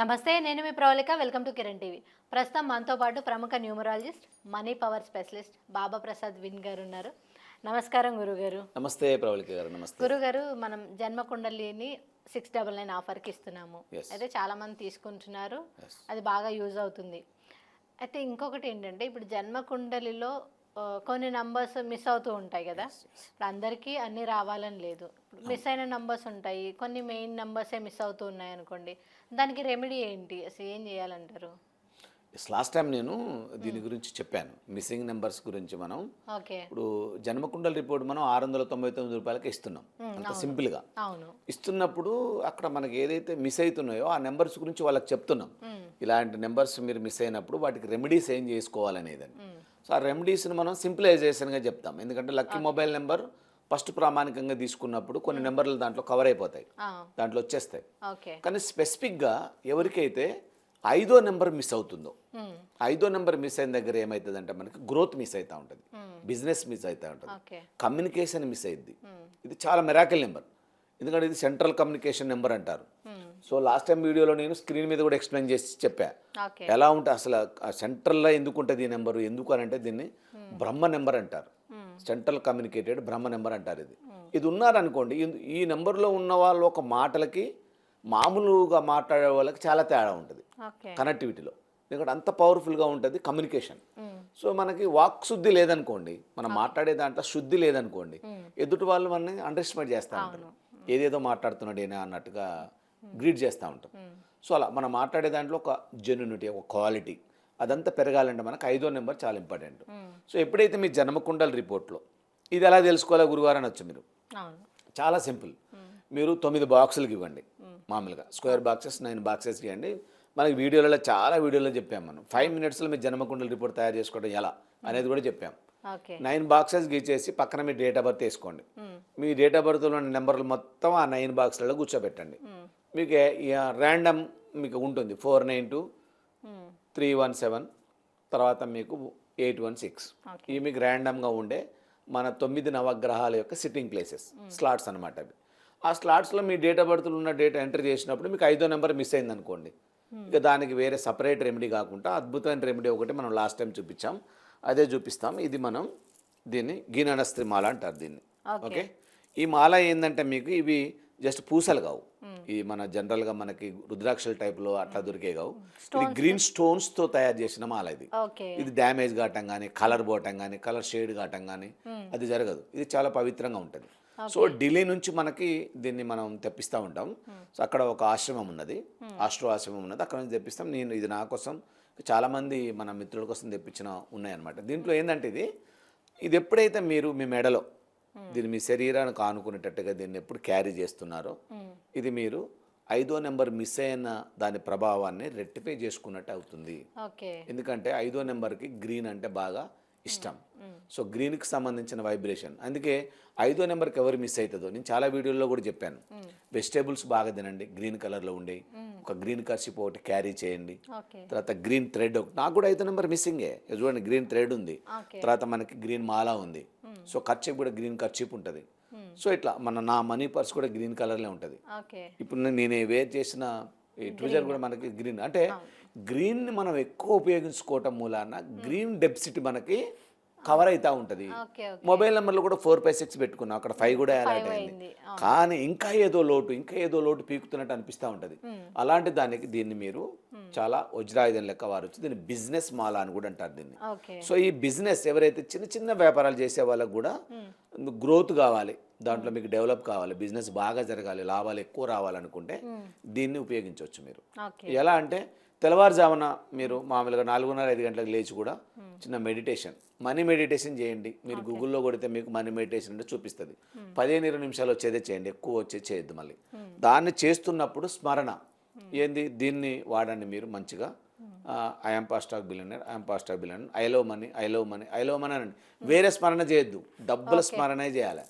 నమస్తే నేను మీ Pravalika. Welcome to Kiran TV. ప్రస్తుతం మనతో పాటు ప్రముఖ numerologist money power specialist Baba Prasad win గారు ఉన్నారు. నమస్కారం గురుగారు. నమస్తే ప్రవళిక గారు నమస్తే. గురుగారు మనం జన్మ కుండలిని సిక్స్ డబల్ నైన్ ఆఫర్కి ఇస్తున్నాము. అయితే చాలా మంది తీసుకుంటున్నారు. అది బాగా యూజ్ అవుతుంది. అయితే ఇంకొకటి ఏంటంటే ఇప్పుడు జన్మ కుండలిలో కొన్ని నంబర్స్ మిస్ అవుతూ ఉంటాయి కదా. ఇప్పుడు అందరికీ అన్నీ రావాలని లేదు. మిస్ అయిన నంబర్స్ ఉంటాయి. కొన్ని మెయిన్ నంబర్సే మిస్ అవుతూ ఉన్నాయి అనుకోండి. దానికి రెమెడీ ఏంటి? అసలు ఏం చేయాలంటారు? లాస్ట్ టైం నేను దీని గురించి చెప్పాను. మిస్సింగ్ నెంబర్స్ గురించి మనం. ఓకే. ఇప్పుడు జన్మకుండల రిపోర్ట్ మనం ఆరు వందల తొంభై తొమ్మిది రూపాయలకి ఇస్తున్నాం. అంత సింపుల్గా అవును. ఇస్తున్నప్పుడు అక్కడ మనకి ఏదైతే మిస్ అవుతున్నాయో ఆ నెంబర్స్ గురించి వాళ్ళకి చెప్తున్నాం. ఇలాంటి నెంబర్స్ మీరు మిస్ అయినప్పుడు వాటికి రెమెడీస్ ఏం చేసుకోవాలనేదని. సో ఆ రెమెడీస్ని మనం సింప్లైజేషన్గా చెప్తాం. ఎందుకంటే లక్కీ మొబైల్ నెంబర్ ఫస్ట్ ప్రామాణికంగా తీసుకున్నప్పుడు కొన్ని నెంబర్లు దాంట్లో కవర్ అయిపోతాయి. దాంట్లో వచ్చేస్తాయి. కానీ స్పెసిఫిక్గా ఎవరికైతే ఐదో నెంబర్ మిస్ అవుతుందో మ్మ్. ఐదో నెంబర్ మిస్ అయిన దగ్గర ఏమవుతుందంటే మనకి గ్రోత్ మిస్ అవుతూ ఉంటుంది. బిజినెస్ మిస్ అవుతూ ఉంటుంది. కమ్యూనికేషన్ మిస్ అయింది ఇది చాలా మెరాకిల్ నెంబర్ ఎందుకంటే ఇది సెంట్రల్ కమ్యూనికేషన్ నెంబర్ అంటారు. సో లాస్ట్ టైం వీడియోలో నేను స్క్రీన్ మీద కూడా ఎక్స్ప్లెయిన్ చేసి చెప్పా. ఎలా ఉంటే అసలు సెంట్రల్లో ఎందుకు ఉంటుంది ఈ నెంబరు? ఎందుకు అని అంటే దీన్ని బ్రహ్మ నెంబర్ అంటారు. సెంట్రల్ కమ్యూనికేటెడ్ బ్రహ్మ నెంబర్ అంటారు ఇది. ఇది ఉన్నారనుకోండి ఈ- నెంబర్లో ఉన్న వాళ్ళ ఒక మాటలకి మామూలుగా మాట్లాడే వాళ్ళకి చాలా తేడా ఉంటుంది. కనెక్టివిటీలో. ఎందుకంటే అంత పవర్ఫుల్గా ఉంటుంది కమ్యూనికేషన్. సో మనకి వాక్ శుద్ధి లేదనుకోండి మనం మాట్లాడే దాంట్లో శుద్ధి లేదనుకోండి ఎదుటి వాళ్ళు మనని అండర్ ఎస్టిమేట్ చేస్తూ ఉంటారు. ఏదేదో మాట్లాడుతున్నాడేనా అన్నట్టుగా గ్రీడ్ చేస్తూ ఉంటాం. సో అలా మనం మాట్లాడే దాంట్లో ఒక జెన్యునిటీ ఒక క్వాలిటీ అదంతా పెరగాలంటే మనకు ఐదో నెంబర్ చాలా ఇంపార్టెంట్ సో ఎప్పుడైతే మీ జన్మకుండల రిపోర్ట్లో ఇది ఎలా తెలుసుకోవాలో గురువారం అనొచ్చు మీరు? చాలా సింపుల్. మీరు తొమ్మిది బాక్సులకి ఇవ్వండి. మామూలుగా స్క్వేర్ బాక్సెస్ నైన్ బాక్సెస్కి ఇవ్వండి. మనకి వీడియోలలో చాలా వీడియోలో చెప్పాం మనం. ఫైవ్ మినిట్స్లో మీ జన్మకుండల రిపోర్ట్ తయారు చేసుకోవడం ఎలా అనేది కూడా చెప్పాం. ఓకే నైన్ బాక్సెస్ గీచేసి పక్కన మీ డేట్ ఆఫ్ బర్త్ వేసుకోండి. మీ డేట్ ఆఫ్ బర్త్లో ఉన్న నెంబర్లు మొత్తం ఆ నైన్ బాక్స్లలో కూర్చోబెట్టండి. మీకు ర్యాండమ్ మీకు ఉంటుంది. Four nine two three one seven తర్వాత మీకు ఎయిట్ వన్ సిక్స్. ఇవి మీకు ర్యాండమ్గా ఉండే మన తొమ్మిది నవగ్రహాల యొక్క సిట్టింగ్ ప్లేసెస్ స్లాట్స్ అనమాట అవి. ఆ స్లాట్స్లో మీ డేట్ ఆఫ్ బర్త్లో ఉన్న డేట్ ఎంటర్ చేసినప్పుడు మీకు ఐదో నెంబర్ మిస్ అయింది అనుకోండి ఇక దానికి వేరే సపరేట్ రెమెడీ కాకుండా అద్భుతమైన రెమెడీ ఒకటి మనం లాస్ట్ టైం చూపించాం. అదే చూపిస్తాం. ఇది మనం దీన్ని గీననస్త్రి మాల అంటారు దీన్ని. ఓకే. ఈ మాల ఏంటంటే మీకు ఇవి జస్ట్ పూసలు కావు. ఈ మన జనరల్గా మనకి రుద్రాక్షల టైప్లో అట్లా దొరికే కావు. ఇది గ్రీన్ స్టోన్స్తో తయారు చేసిన మాల ఇది. ఇది డ్యామేజ్ కావటం కానీ కలర్ పోవటం కానీ కలర్ షేడ్ కావటం కానీ అది జరగదు. ఇది చాలా పవిత్రంగా ఉంటుంది. సో ఢిల్లీ నుంచి మనకి దీన్ని మనం తెప్పిస్తూ ఉంటాం. సో అక్కడ ఒక ఆశ్రమం ఉన్నది. ఆశ్రమం ఉన్నది. అక్కడ నుంచి తెప్పిస్తాం. నేను ఇది నా కోసం చాలామంది మన మిత్రుల కోసం తెప్పించిన ఉన్నాయన్నమాట. దీంట్లో ఏంటంటే ఇది ఇది ఎప్పుడైతే మీరు మీ మెడలో దీన్ని మీ శరీరానికి ఆనుకునేటట్టుగా దీన్ని ఎప్పుడు క్యారీ చేస్తున్నారో ఇది మీరు ఐదో నెంబర్ మిస్ అయిన దాని ప్రభావాన్ని రెక్టిఫై చేసుకున్నట్టు అవుతుంది. ఎందుకంటే ఐదో నెంబర్కి గ్రీన్ అంటే బాగా ఇష్టం. సో గ్రీన్కి సంబంధించిన వైబ్రేషన్. అందుకే ఐదో నెంబర్కి ఎవరు మిస్ అవుతుందో నేను చాలా వీడియోల్లో కూడా చెప్పాను. వెజిటేబుల్స్ బాగా తినండి గ్రీన్ కలర్లో ఉండేవి ఒక గ్రీన్ కర్షిప్ ఒకటి క్యారీ చేయండి. తర్వాత గ్రీన్ థ్రెడ్ ఒకటి నాకు కూడా ఐదో నెంబర్ మిస్సింగే. చూడండి గ్రీన్ థ్రెడ్ ఉంది. తర్వాత మనకి గ్రీన్ మాలా ఉంది. సో ఖర్చీప్ కూడా గ్రీన్ ఖర్చీప్ ఉంటుంది. సో ఇట్లా మన నా మనీ పర్స్ కూడా గ్రీన్ కలర్లో ఉంటుంది. ఇప్పుడు నేను- నేను వేర్ చేసిన ఈ ట్విజర్ కూడా మనకి గ్రీన్. అంటే గ్రీన్ని మనం ఎక్కువ ఉపయోగించుకోవటం మూలాన గ్రీన్ డెప్సిటీ మనకి కవర్ అవుతూ ఉంటుంది. మొబైల్ నెంబర్లో కూడా ఫోర్ ఫైవ్ సిక్స్ పెట్టుకున్నాం. అక్కడ ఫైవ్ కూడా అలర్ట్ అయింది. కానీ ఇంకా ఏదో లోటు ఇంకా ఏదో లోటు పీకుతున్నట్టు అనిపిస్తూ ఉంటుంది. అలాంటి దానికి దీన్ని మీరు చాలా వజ్రాయుధం లెక్క వారొచ్చు దీన్ని బిజినెస్ మాల అని కూడా అంటారు దీన్ని. సో ఈ బిజినెస్ ఎవరైతే చిన్న చిన్న వ్యాపారాలు చేసే వాళ్ళకు కూడా గ్రోత్ కావాలి. దాంట్లో మీకు డెవలప్ కావాలి. బిజినెస్ బాగా జరగాలి. లాభాలు ఎక్కువ రావాలనుకుంటే దీన్ని ఉపయోగించవచ్చు మీరు. ఎలా అంటే తెల్లవారుజామున మీరు మామూలుగా నాలుగున్నర ఐదు గంటలకు లేచి కూడా చిన్న మెడిటేషన్ మనీ మెడిటేషన్ చేయండి. మీరు గూగుల్లో కొడితే మీకు మనీ మెడిటేషన్ అంటే చూపిస్తుంది. పదిహేను ఇరవై నిమిషాలు వచ్చేదే చేయండి ఎక్కువ వచ్చే చేయొద్దు మళ్ళీ. దాన్ని చేస్తున్నప్పుడు స్మరణ. ఏంది? దీన్ని వాడండి మీరు మంచిగా. ఐఎమ్ పాస్టాక్ billionaire I'm పాస్టాక్ billionaire I love money I love money I love money అనండి వేరే స్మరణ చేయొద్దు. డబ్బుల స్మరణే చేయాలి.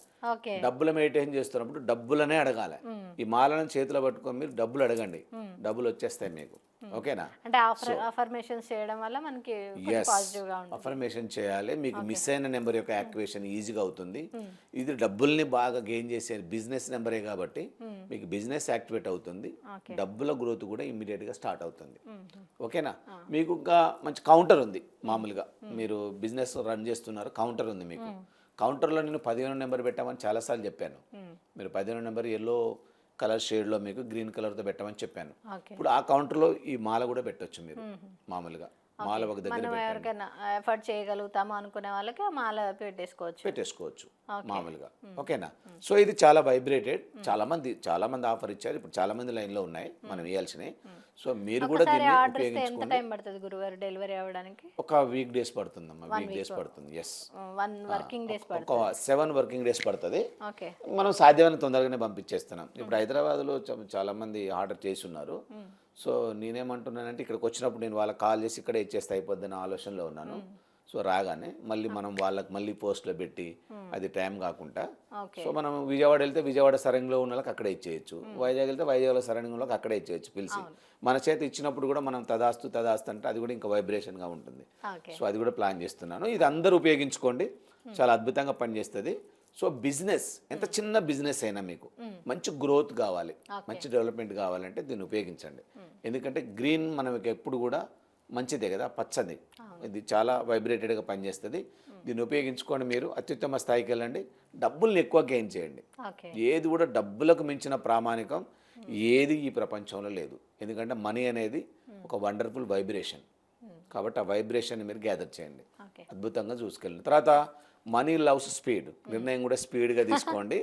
డబ్బులు మెయింటైన్ చేస్తున్నప్పుడు డబ్బులనే అడగాలి. ఈ మాలను చేతిలో పట్టుకొని మీరు డబ్బులు అడగండి. డబ్బులు వచ్చేస్తాయి మీకు. ఓకేనా? అంటే ఆఫర్ అఫర్మేషన్స్ చేయడం వల్ల మనకి అఫర్మేషన్ చేయాలి. మీకు మిస్ అయిన నెంబర్ యొక్క యాక్టివేషన్ ఈజీగా అవుతుంది. ఇది డబ్బుల్ని బాగా గెయిన్ చేసే బిజినెస్ నెంబరే కాబట్టి మీకు బిజినెస్ యాక్టివేట్ అవుతుంది. డబ్బుల గ్రోత్ కూడా immediate గా స్టార్ట్ అవుతుంది. ఓకేనా? మీకు ఇంకా మంచి కౌంటర్ ఉంది మామూలుగా. మీరు బిజినెస్ రన్ చేస్తున్నారు కౌంటర్ ఉంది మీకు. కౌంటర్లో నేను పదిహేను నెంబర్ పెట్టామని చాలాసార్లు చెప్పాను. మీరు పదిహేను నెంబర్ ఎల్లో కలర్ షేడ్లో మీకు గ్రీన్ కలర్తో పెట్టమని చెప్పాను. ఇప్పుడు ఆ కౌంటర్లో ఈ మాల కూడా పెట్టొచ్చు మీరు మామూలుగా. మాల ఒక దగ్గర ఎవరికైనా ఎఫర్ట్ చేయగలుగుతాము అనుకునే వాళ్ళకి ఆ మాల పెట్టేసుకోవచ్చు. పెట్టేసుకోవచ్చు మామూలుగా. ఓకేనా? సో ఇది చాలా వైబ్రేటెడ్ చాలా మంది చాలా మంది ఆఫర్ ఇచ్చారు. ఇప్పుడు చాలా మంది లైన్లో ఉన్నాయి. మనం వేయాల్సినవి సో మీరు కూడా దీన్ని ఎంత టైం పడుతుంది గురుగారు డెలివరీ అవ్వడానికి? ఒక వీక్ డేస్ పడుతుందమ్మా. వీక్ డేస్ పడుతుంది. ఎస్ వన్ వర్కింగ్ డేస్ పడుతుంది ఒక సెవెన్ వర్కింగ్ డేస్ పడుతుంది. ఓకే. మనం సాధ్యమైన తొందరగానే పంపించేస్తున్నాం. ఇప్పుడు హైదరాబాద్లో చాలా మంది ఆర్డర్ చేసి ఉన్నారు. సో నేనేమంటున్నానంటే ఇక్కడికి వచ్చినప్పుడు నేను వాళ్ళకి కాల్ చేసి ఇక్కడే ఇచ్చేస్తే అయిపోద్ది ఆలోచనలో ఉన్నాను. సో రాగానే మళ్ళీ మనం వాళ్ళకి మళ్ళీ పోస్ట్లో పెట్టి అది టైం కాకుండా సో మనం విజయవాడ వెళ్తే విజయవాడ సరౌండింగ్లో ఉన్న వాళ్ళకి అక్కడే ఇచ్చేయచ్చు. వైజాగ్ వెళ్తే వైజాగ్లో వాళ్ళకి అక్కడే ఇచ్చేయచ్చు పిలిచి. మన చేతి ఇచ్చినప్పుడు కూడా మనం తదాస్తు తదాస్తు అంటే అది కూడా ఇంకా వైబ్రేషన్గా ఉంటుంది. సో అది కూడా ప్లాన్ చేస్తున్నాను. ఇది అందరూ ఉపయోగించుకోండి. చాలా అద్భుతంగా పనిచేస్తుంది. సో బిజినెస్ ఎంత చిన్న బిజినెస్ అయినా మీకు మంచి గ్రోత్ కావాలి. మంచి డెవలప్మెంట్ కావాలంటే దీన్ని ఉపయోగించండి. ఎందుకంటే గ్రీన్ మనకి ఎప్పుడు కూడా మంచిదే కదా పచ్చది. ఇది చాలా వైబ్రేటెడ్గా పనిచేస్తుంది. దీన్ని ఉపయోగించుకొని మీరు అత్యుత్తమ స్థాయికి వెళ్ళండి. డబ్బుల్ని ఎక్కువ గెయిన్ చేయండి. ఏది కూడా డబ్బులకు మించిన ప్రామాణికం ఏది ఈ ప్రపంచంలో లేదు. ఎందుకంటే మనీ అనేది ఒక వండర్ఫుల్ వైబ్రేషన్ కాబట్టి ఆ వైబ్రేషన్ మీరు గ్యాదర్ చేయండి. అద్భుతంగా చూసుకెళ్ళండి. తర్వాత మనీ లవ్స్ స్పీడ్. నిర్ణయం కూడా స్పీడ్గా తీసుకోండి.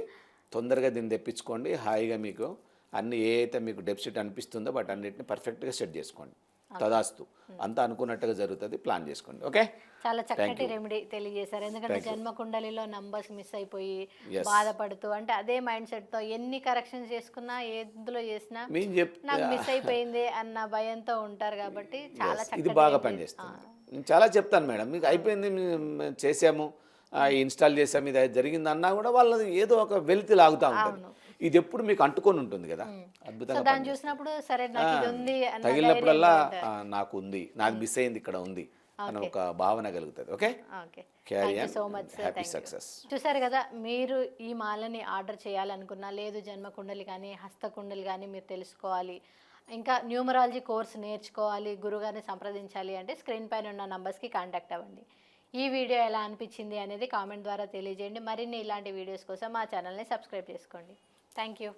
తొందరగా దీన్ని తెప్పించుకోండి. హాయిగా మీకు అన్ని ఏ అయితే మీకు డెపిసిట్ అనిపిస్తుందో వాటి అన్నిటిని పర్ఫెక్ట్గా సెట్ చేసుకోండి. తదాస్తు. అంతా అనుకున్నట్టుగా జరుగుతుంది. ప్లాన్ చేసుకోండి. ఓకే? చాలా చక్కటి రెమెడీ తెలియజేశారు. ఎందుకంటే జన్మ కుండలిలో నంబర్స్ మిస్ అయిపోయి. బాధపడుతూ అంటే అదే మైండ్ సెట్తో ఎన్ని కరెక్షన్స్ చేసుకున్నా ఎందులో చేసినా నాకు మిస్ అయిపోయింది అన్న భయంతో ఉంటారు కాబట్టి చాలా ఇది బాగా. పనిచేస్తుంది. నేను చాలా చెప్తాను మేడం. మీకు అయిపోయింది చేసాము. ఇన్స్టాల్ చేసాము ఇది జరిగింది అన్నా కూడా వాళ్ళది ఏదో ఒక వెలితి లాగుతూ ఉంటుంది. ఇది ఎప్పుడు మీకు అంటుకొని ఉంటుంది కదా. అద్భుతంగా చూసినప్పుడు సరే తగిలినప్పుడల్లా నాకు ఉంది నాకు మిస్ అయింది ఇక్కడ ఉంది అని ఒక భావన కలుగుతుంది ఓకే? సో మచ్ సక్సెస్ చూసారు కదా మీరు ఈ మాలని ఆర్డర్ చేయాలనుకున్నా లేదు జన్మ కుండలి కానీ హస్త కుండలి కానీ మీరు తెలుసుకోవాలి. ఇంకా న్యూమరాలజీ కోర్స్ నేర్చుకోవాలి గురుగారిని సంప్రదించాలి అంటే స్క్రీన్ పైన ఉన్న నంబర్స్కి కాంటాక్ట్ అవ్వండి. ఈ వీడియో ఎలా అనిపించింది అనేది కామెంట్ ద్వారా తెలియజేయండి. మరిన్ని ఇలాంటి వీడియోస్ కోసం మా ఛానల్ని సబ్స్క్రైబ్ చేసుకోండి. Thank you.